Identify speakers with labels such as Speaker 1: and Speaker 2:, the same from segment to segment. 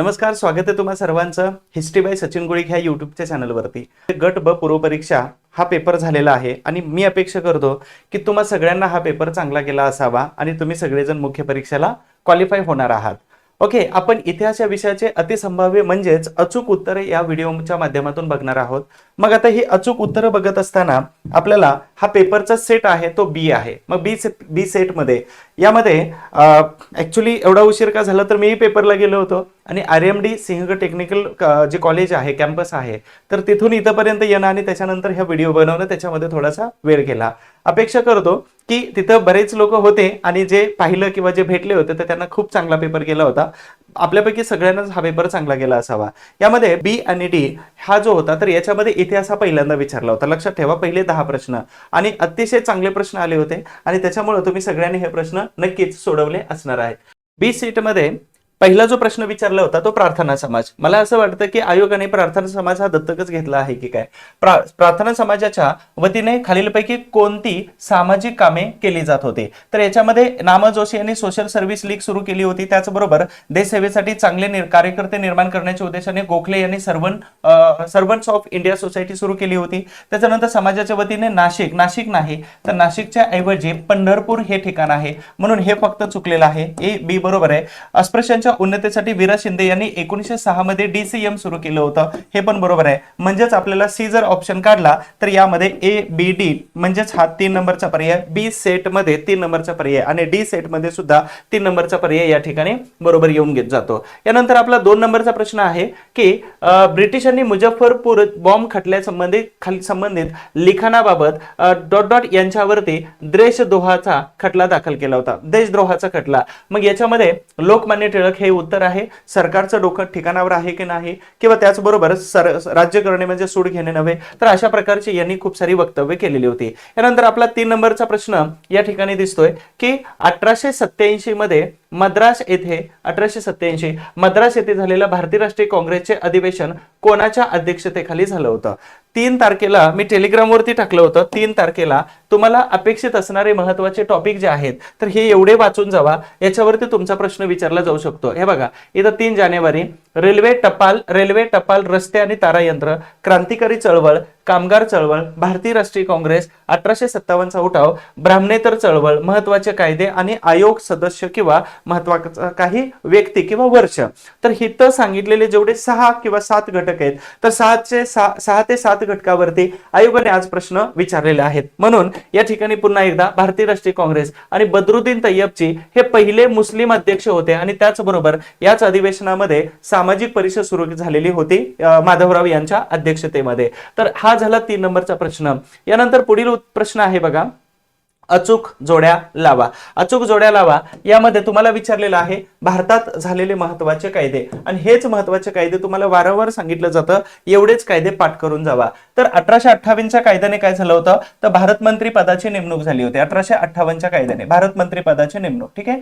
Speaker 1: नमस्कार स्वागत आहे तुम्हा सर्वांचं. हिस्ट्री बाय सचिन गुळिक ह्या युट्यूबच्या चॅनलवरती गट ब पूर्व परीक्षा हा पेपर झालेला आहे आणि मी अपेक्षा करतो की तुम्हा सगळ्यांना हा पेपर चांगला गेला असावा आणि तुम्ही सगळेजण मुख्य परीक्षेला क्वालिफाय होणार आहात. ओके आपण इतिहास या विषयाचे अतिसंभाव्य म्हणजेच अचूक उत्तरे या व्हिडिओच्या माध्यमातून बघणार आहोत. मग आता ही अचूक उत्तरं बघत असताना आपल्याला हा पेपरचा सेट आहे तो बी आहे. मग बी बी सेटमध्ये. यामध्ये ॲक्च्युली एवढा उशीर का झाला तर मीही पेपरला गेलो होतो. आणि R M D Sinhgad technical जे कॉलेज आहे कॅम्पस आहे तर तिथून इथंपर्यंत येणं आणि त्याच्यानंतर ह्या व्हिडिओ बनवणं त्याच्यामध्ये थोडासा वेळ गेला. अपेक्षा करतो की तिथं बरेच लोक होते आणि जे पाहिलं किंवा जे भेटले होते तर त्यांना खूप चांगला पेपर गेला होता. आपल्यापैकी सगळ्यांनाच हा पेपर चांगला गेला असावा. यामध्ये बी आणि डी हा जो होता तर याच्यामध्ये इतिहास हा पहिल्यांदा विचारला होता. लक्षात ठेवा पहिले दहा प्रश्न. आणि अतिशय चांगले प्रश्न आले होते आणि त्याच्यामुळे तुम्ही सगळ्यांनी हे प्रश्न नक्कीच सोडवले असणार आहेत. बी सीटमध्ये पहिला जो प्रश्न विचारला होता तो प्रार्थना समाज. मला असं वाटतं की आयोगाने प्रार्थना समाज हा दत्तकच घेतला आहे की काय? प्रा प्रार्थना समाजाच्या वतीने खालीलपैकी कोणती सामाजिक कामे केली जात होती? तर याच्यामध्ये नामा जोशी यांनी सोशल सर्व्हिस लीग सुरू केली होती. त्याचबरोबर देशसेवेसाठी चांगले कार्यकर्ते निर्माण करण्याच्या उद्देशाने गोखले यांनी सर्वन सर्वंट्स ऑफ इंडिया सोसायटी सुरू केली होती. त्याच्यानंतर समाजाच्या वतीने नाशिक नाशिक नाही तर नाशिकच्या ऐवजी पंढरपूर हे ठिकाण आहे. म्हणून हे फक्त चुकलेलं आहे. ए बी बरोबर आहे. अस्पृश्यांच्या उन्नतीसाठी वीरा शिंदे यांनी एकोणीसशे सहा मध्ये डीसीएम सुरू केलं होतं. हे पण बरोबर आहे. म्हणजेच आपल्याला सी जर ऑप्शन काढला तर यामध्ये ए बी डी म्हणजेच हा तीन नंबरचा पर्याय बी सेटमध्ये तीन नंबरचा पर्याय आणि डी सेटमध्ये सुद्धा तीन नंबरचा पर्याय या ठिकाणी बरोबर येऊन घेत जातो. यानंतर आपला दोन नंबरचा प्रश्न आहे की ब्रिटिशांनी मुजफ्फरपूर बॉम्ब खटल्या संबंधित खाली संबंधित लिखाणाबाबत डॉट डॉट यांच्यावरती देशद्रोहाचा खटला दाखल केला होता. देशद्रोहाचा खटला. मग याच्यामध्ये लोकमान्य टिळक हे उत्तर आहे सरकारचं डोकं ठिकाणावर आहे की नाही? किंवा त्याचबरोबर सर राज्य करणे म्हणजे सूड घेणे नव्हे? तर अशा प्रकारची यांनी खूप सारी वक्तव्य केलेली होती. यानंतर आपला तीन नंबरचा प्रश्न या ठिकाणी दिसतोय की अठराशे सत्याऐंशी मध्ये मद्रास येथे अठराशे सत्याऐंशी मद्रास येथे झालेलं भारतीय राष्ट्रीय काँग्रेसचे अधिवेशन कोणाच्या अध्यक्षतेखाली झालं होतं? तीन तारखेला मी टेलिग्रामवरती टाकलं होतं. तीन तारखेला तुम्हाला अपेक्षित असणारे महत्त्वाचे टॉपिक जे आहेत तर हे एवढे वाचून जावा. याच्यावरती तुमचा प्रश्न विचारला जाऊ शकतो. हे बघा इथं तीन जानेवारी रेल्वे टपाल रेल्वे टपाल रस्ते आणि तारायंत्र क्रांतिकारी चळवळ कामगार चळवळ भारतीय राष्ट्रीय काँग्रेस अठराशे सत्तावन्नचा उठाव ब्राह्मणेतर चळवळ महत्त्वाचे कायदे आणि आयोग सदस्य किंवा महत्त्वाचा काही व्यक्ती किंवा वर्ष. तर हिथं सांगितलेले जेवढे सहा किंवा सात घटक आहेत तर सहाचे सहा सहा ते सात घटकावरती आयोगाने आज प्रश्न विचारलेले आहेत. म्हणून या ठिकाणी पुन्हा एकदा भारतीय राष्ट्रीय काँग्रेस आणि बदरुद्दीन तय्यबची हे पहिले मुस्लिम अध्यक्ष होते आणि त्याचबरोबर याच अधिवेशनामध्ये सामाजिक परिषद सुरू झालेली होती माधवराव यांच्या अध्यक्षतेमध्ये. तर हा झाला तीन नंबरचा प्रश्न. यानंतर पुढील प्रश्न आहे बघा. अचूक जोड्या लावा. अचूक जोड्या लावा यामध्ये तुम्हाला विचारलेलं आहे भारतात झालेले महत्त्वाचे कायदे. आणि हेच महत्त्वाचे कायदे तुम्हाला वारंवार सांगितलं जातं एवढेच कायदे पाठ करून जावा. तर अठराशे अठ्ठावन्नच्या कायद्याने काय झालं होतं? तर भारत मंत्री पदाची नेमणूक झाली होती. अठराशे अठ्ठावन्नच्या कायद्याने भारत मंत्री पदाची नेमणूक ठीक आहे?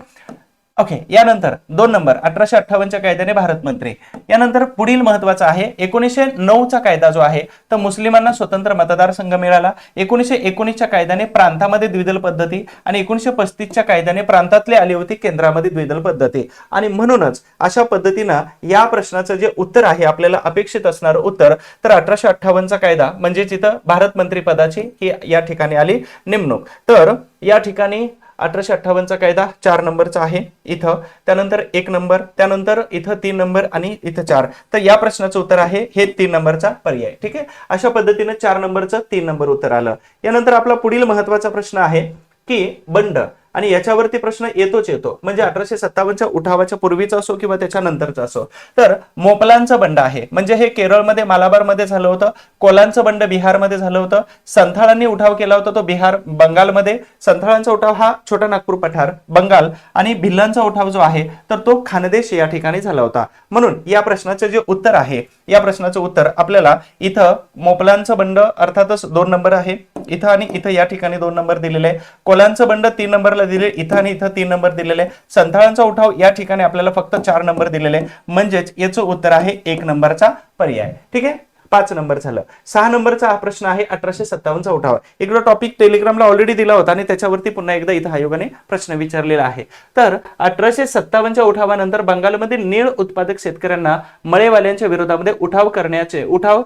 Speaker 1: ओके यानंतर दोन नंबर अठराशे अठ्ठावन्नच्या कायद्याने भारत मंत्री. यानंतर पुढील महत्त्वाचा आहे एकोणीसशे नऊचा कायदा जो आहे तर मुस्लिमांना स्वतंत्र मतदारसंघ मिळाला. एकोणीसशे एकोणीसच्या कायद्याने प्रांतामध्ये द्विदल पद्धती आणि एकोणीसशे पस्तीसच्या कायद्याने प्रांतातले आली होती केंद्रामध्ये द्विदल पद्धती. आणि म्हणूनच अशा पद्धतीनं या प्रश्नाचं जे उत्तर आहे आपल्याला अपेक्षित असणारं उत्तर तर अठराशे अठ्ठावन्नचा कायदा म्हणजे जिथं भारत मंत्री पदाची ही या ठिकाणी आली नेमणूक. तर या ठिकाणी अठराशे अठ्ठावन्नचा कायदा चार नंबरचा आहे इथं. त्यानंतर एक नंबर त्यानंतर इथं तीन नंबर आणि इथं चार. तर या प्रश्नाचं उत्तर आहे हे तीन नंबरचा पर्याय. ठीक आहे? अशा पद्धतीनं चार नंबरचं तीन नंबर उत्तर आलं. यानंतर आपला पुढील महत्त्वाचा प्रश्न आहे की बंड. आणि याच्यावरती प्रश्न येतोच येतो. म्हणजे अठराशे सत्तावन्नच्या उठावाच्या पूर्वीचा असो किंवा त्याच्यानंतरचा असो. तर मोपलांचं बंड आहे. म्हणजे हे केरळमध्ये मालाबारमध्ये झालं होतं. कोलांचं बंड बिहारमध्ये झालं होतं. संथाळांनी उठाव केला होता तो बिहार बंगालमध्ये. संथाळांचा उठाव हा छोटा नागपूर पठार बंगाल आणि भिल्लांचा उठाव जो आहे तर तो खानदेश या ठिकाणी झाला होता. म्हणून या प्रश्नाचं जे उत्तर आहे या प्रश्नाचं उत्तर आपल्याला इथं मोपलांचं बंड अर्थातच दोन नंबर आहे. इथं आणि इथं या ठिकाणी दोन नंबर दिलेले आहे. कोलांचं बंड तीन नंबरला दिले इथं आणि इथं तीन नंबर दिलेले. संथाळांचा उठाव या ठिकाणी आपल्याला फक्त चार नंबर दिलेले. म्हणजेच याचं उत्तर आहे एक नंबरचा पर्याय. ठीक आहे? पाच नंबर झालं. सहा नंबरचा हा प्रश्न आहे अठराशे सत्तावन्नचा उठावा. इकडं टॉपिक टेलिग्रामला ऑलरेडी दिला होता आणि त्याच्यावरती पुन्हा एकदा इथं आयोगाने प्रश्न विचारलेला आहे. तर अठराशे सत्तावन्नच्या उठावानंतर बंगालमधील नीळ उत्पादक शेतकऱ्यांना मळेवाल्यांच्या विरोधामध्ये उठाव करण्याचे उठाव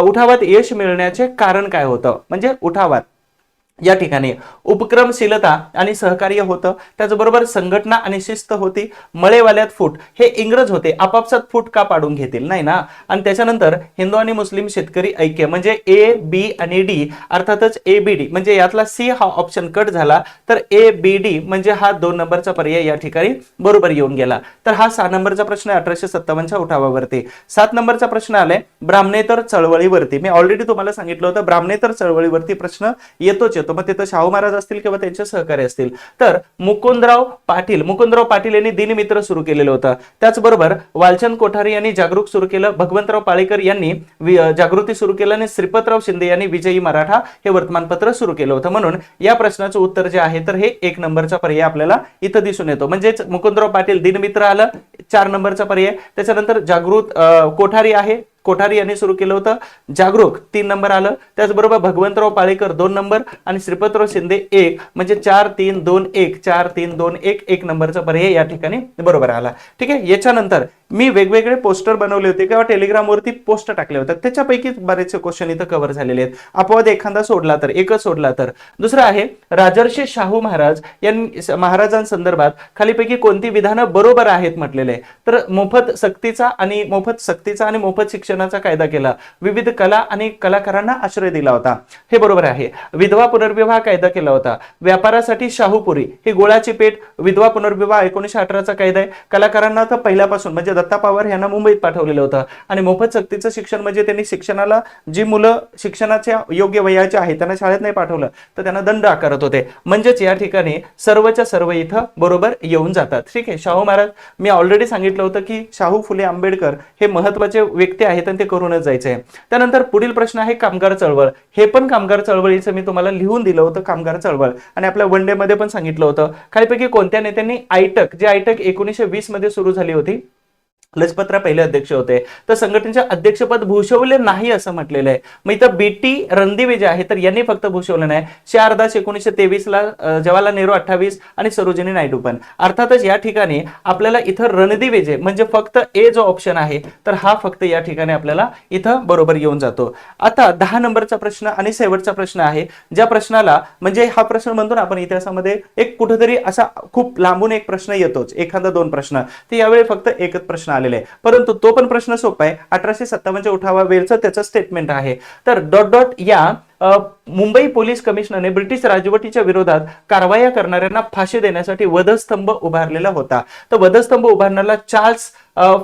Speaker 1: उठावात यश मिळण्याचे कारण काय होतं? म्हणजे उठावात. या ठिकाणी उपक्रमशीलता आणि सहकार्य होतं. त्याचबरोबर संघटना आणि शिस्त होती. मळेवाल्यात फूट हे इंग्रज होते. आपापसात फूट का पाडून घेतील? नाही ना? आणि त्याच्यानंतर हिंदू आणि मुस्लिम शेतकरी ऐक्य म्हणजे ए बी आणि डी अर्थातच ए बी डी म्हणजे यातला सी हा ऑप्शन कट झाला तर ए बी डी म्हणजे हा दोन नंबरचा पर्याय या ठिकाणी बरोबर येऊन गेला. तर हा सहा नंबरचा प्रश्न आहे अठराशे सत्तावन्नच्या उठावावरती. सात नंबरचा प्रश्न आलाय ब्राह्मणेतर चळवळीवरती. मी ऑलरेडी तुम्हाला सांगितलं होतं ब्राह्मणेतर चळवळीवरती प्रश्न येतोच. येतो मग तिथं शाहू महाराज असतील किंवा त्यांचे सहकारी असतील. तर मुकुंदराव पाटील मुकुंदराव पाटील यांनी दिनमित्र सुरू केलेलं होतं. त्याचबरोबर वालचंद कोठारी यांनी जागरूक सुरू केलं. भगवंतराव पाळेकर यांनी जागृती सुरू केलं आणि श्रीपतराव शिंदे यांनी विजयी मराठा हे वर्तमानपत्र सुरू केलं होतं. म्हणून या प्रश्नाचं उत्तर जे आहे तर हे एक नंबरचा पर्याय आपल्याला इथं दिसून येतो. म्हणजेच मुकुंदराव पाटील दिनमित्र आलं चार नंबरचा पर्याय. त्याच्यानंतर जागृत कोठारी आहे कोठारी यांनी सुरू केलं होतं. जागरूक तीन नंबर आलं. त्याचबरोबर भगवंतराव पाळेकर दोन नंबर आणि श्रीपतराव शिंदे एक. म्हणजे चार तीन दोन एक चार तीन दोन एक एक नंबरचा पर्याय या ठिकाणी बरोबर आला. ठीक आहे? याच्यानंतर मी वेगवेगळे पोस्टर बनवले होते किंवा टेलिग्रामवरती पोस्ट टाकले होते. त्याच्यापैकी बरेचसे क्वेश्चन इथं कव्हर झालेले आहेत. अपवाद एखादा सोडला तर एकच सोडला तर. दुसरं आहे राजर्षी शाहू महाराज यांनी महाराजांसंदर्भात खालीपैकी कोणती विधानं बरोबर आहेत म्हटलेले? तर मोफत सक्तीचा आणि मोफत सक्तीचा आणि मोफत शिक्षण शिक्षणाचा कायदा केला. विविध कला आणि कलाकारांना आश्रय दिला होता. हे बरोबर आहे. विधवा पुनर्विवाह कायदा केला होता. व्यापारासाठी शाहूपुरी ही गोळाची पेठ विधवा पुनर्विवाह एकोणीशे अठराचा कायदा आहे. कलाकारांना तर पहिल्यापासून म्हणजे दत्ता पवार यांना मुंबईत पाठवलेलं होतं. आणि मोफत सक्तीचं शिक्षण म्हणजे त्यांनी शिक्षणाला जी मुलं शिक्षणाच्या योग्य वयाचे आहेत त्यांना शाळेत नाही पाठवलं तर त्यांना दंड आकारत होते. म्हणजेच या ठिकाणी सर्वच्या सर्व इथं बरोबर येऊन जातात. ठीक आहे शाहू महाराज मी ऑलरेडी सांगितलं होतं की शाहू फुले आंबेडकर हे महत्त्वाचे व्यक्ती आहेत. आणि ते करूनच जायचं. आहे त्यानंतर पुढील प्रश्न आहे कामगार चळवळ. हे पण कामगार चळवळीचं मी तुम्हाला लिहून दिलं होतं कामगार चळवळ. आणि आपल्या वन डे मध्ये पण सांगितलं होतं. खालीपैकी कोणत्या नेत्यांनी आयटक जे आयटक एकोणीशे वीसमध्ये सुरू झाली होती लजपतराव पहिले अध्यक्ष होते. तर संघटनेचे अध्यक्षपद भूषवले नाही असं म्हटलेलं आहे. मग इथं बीटी रणदिवे जे आहे तर यांनी फक्त भूषवलं नाही. शारदास एकोणीसशे तेवीस ला जवाहरलाल नेहरू अठ्ठावीस आणि सरोजिनी नायडू पण. अर्थातच या ठिकाणी आपल्याला इथं रणदिवे जे म्हणजे फक्त ए जो ऑप्शन आहे तर हा फक्त या ठिकाणी आपल्याला इथं बरोबर येऊन जातो. आता दहा नंबरचा प्रश्न आणि शेवटचा प्रश्न आहे. ज्या प्रश्नाला म्हणजे हा प्रश्न म्हणतो ना आपण इतिहासामध्ये एक कुठेतरी असा खूप लांबून एक प्रश्न येतोच. एखादा दोन प्रश्न. तर यावेळी फक्त एकच प्रश्न आले आलेला आहे परंतु तो पण प्रश्न सोपा आहे. अठराशे सत्तावन्नच्या उठावा वेळचं त्याचं स्टेटमेंट आहे. तर डॉट डॉट या मुंबई पोलीस कमिशनरने ब्रिटिश राजवटीच्या विरोधात कारवाया करणाऱ्यांना फाशी देण्यासाठी वधस्तंभ उभारलेला होता. तर वधस्तंभ उभारण्याला चार्ल्स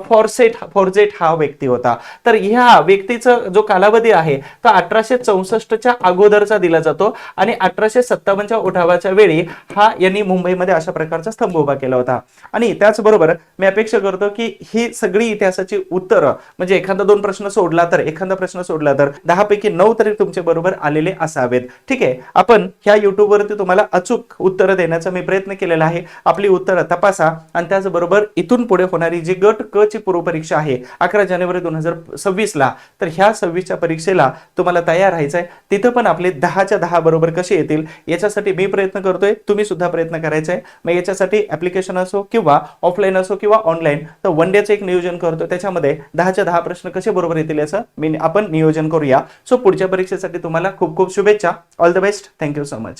Speaker 1: फॉरसेट फॉरजेट हा व्यक्ती होता. तर ह्या व्यक्तीचा जो कालावधी आहे तो अठराशे चौसष्टच्या अगोदरचा दिला जातो आणि अठराशे सत्तावन्नच्या उठावाच्या वेळी हा यांनी मुंबईमध्ये अशा प्रकारचा स्तंभ उभा केला होता. आणि त्याचबरोबर मी अपेक्षा करतो की ही सगळी इतिहासाची उत्तरं म्हणजे एखादा दोन प्रश्न सोडला तर एखादा प्रश्न सोडला तर दहा पैकी नऊ तरी तुमच्या बरोबर आलेले असावेत. ठीक आहे? आपण ह्या युट्यूबवरती तुम्हाला अचूक उत्तरं देण्याचा मी प्रयत्न केलेला आहे. आपली उत्तरं तपासा आणि त्याचबरोबर इथून पुढे होणारी जी गट क ची पूर्वपरीक्षा आहे अकरा जानेवारी दोन हजार सव्वीसला तर ह्या सव्वीसच्या परीक्षेला तुम्हाला तयार राहायचं आहे. तिथं पण आपले दहाच्या दहा बरोबर कसे येतील याच्यासाठी मी प्रयत्न करतोय. तुम्ही सुद्धा प्रयत्न करायचा आहे. मग याच्यासाठी ऍप्लिकेशन असो किंवा ऑफलाईन असो किंवा ऑनलाईन तर वन डेचं एक नियोजन करतो त्याच्यामध्ये दहाच्या दहा प्रश्न कसे बरोबर येतील याचं मी आपण नियोजन करूया. सो पुढच्या परीक्षेसाठी तुम्हाला खूप खूप শুভেচ্ছা all the best thank you so much